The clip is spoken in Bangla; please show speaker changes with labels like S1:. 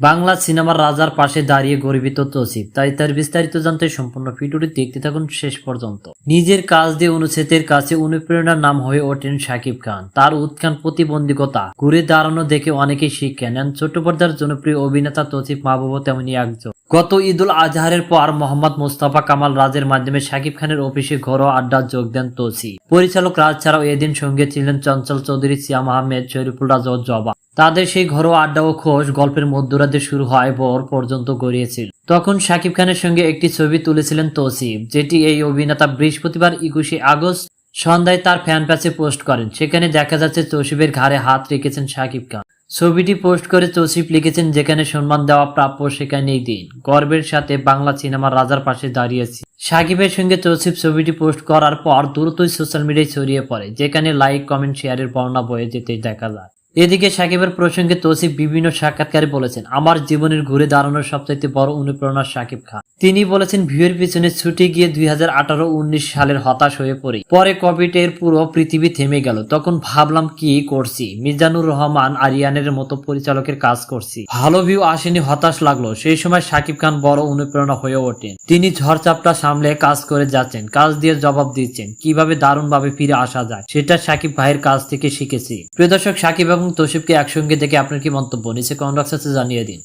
S1: বাংলা সিনেমার রাজার পাশে দাঁড়িয়ে গর্বিত তসিফ। তাই তার বিস্তারিত জানতে সম্পূর্ণ ভিডিওটি দেখতে থাকুন শেষ পর্যন্ত। নিজের কাজ দিয়ে অনুচ্ছেদের কাছে অনুপ্রেরণার নাম হয়ে ওঠেন শাকিব খান। তার উৎখান প্রতিবন্ধকতা, ঘুরে দাঁড়ানো দেখে অনেকেই শিক্ষা নেন। ছোট পর্দার জনপ্রিয় অভিনেতা তসিফ মাহবুবও তেমনি একজন। গত ঈদুল আজহারের পর মোহাম্মদ মোস্তফা কামাল রাজের মাধ্যমে শাকিব খানের অফিসে ঘরোয়া আড্ডা যোগ দেন তসি পরিচালক রাজ ছাড়াও এদিন সঙ্গে ছিলেন চঞ্চল চৌধুরী, সিয়াম আহমেদ, শরীফুল রাজ ও জবা। তাদের সেই ঘরোয়া আড্ডা ও খোশ গল্পের মধ্যরাতে শুরু হয় ভোর পর্যন্ত গড়িয়েছিল। তখন শাকিব খানের সঙ্গে একটি ছবি তুলেছিলেন তৌসিফ যেটি এই অভিনেতা বৃহস্পতিবার একুশে আগস্ট সন্ধ্যায় তার ফ্যান প্যাচে পোস্ট করেন। সেখানে দেখা যাচ্ছে তৌসিফের ঘাড়ে হাত রেখেছেন শাকিব খান। ছবিটি পোস্ট করে তৌসিফ লিখেছেন, যেখানে সম্মান দেওয়া প্রাপ্য, সেখানেই দিন। গর্বের সাথে বাংলা সিনেমার রাজার পাশে দাঁড়িয়েছি। সাকিবের সঙ্গে তৌসিফ ছবিটি পোস্ট করার পর দ্রুতই সোশ্যাল মিডিয়ায় ছড়িয়ে পড়ে, যেখানে লাইক, কমেন্ট, শেয়ারের বর্ণা বয়ে যেতে দেখা যায়। এদিকে সাকিবের প্রসঙ্গে তৌসিফ বিভিন্ন সাক্ষাৎকারে বলেছেন, আমার জীবনের ঘুরে দাঁড়ানোর সবচাইতে বড় অনুপ্রেরণা সাকিব খান। তিনি বলেছেন, ভিউয়ের পিছনে ছুটে গিয়ে দুই হাজার আঠারো উনিশ সালের হতাশ হয়ে পড়ি। পরে কোভিড এর পুরো পৃথিবী থেমে গেল। তখন ভাবলাম, কি করছি? মিজানুর রহমান আরিয়ানের মতো পরিচালকের কাজ করছি। ভালো ভিউ আসেনি, হতাশ লাগল। সেই সময় সাকিব খান বড় অনুপ্রেরণা হয়ে ওঠেন। তিনি ঝড়চাপটা সামলে কাজ করে যাচ্ছেন, কাজ দিয়ে জবাব দিচ্ছেন, কীভাবে দারুণভাবে ফিরে আসা যায়, সেটা সাকিব ভাইয়ের কাছ থেকে শিখেছি। প্রিয় দর্শক সাকিব এবং তৌসিফকে একসঙ্গে দেখে আপনার কি মন্তব্য? নিচে কমেন্ট বক্সে জানিয়ে দিন।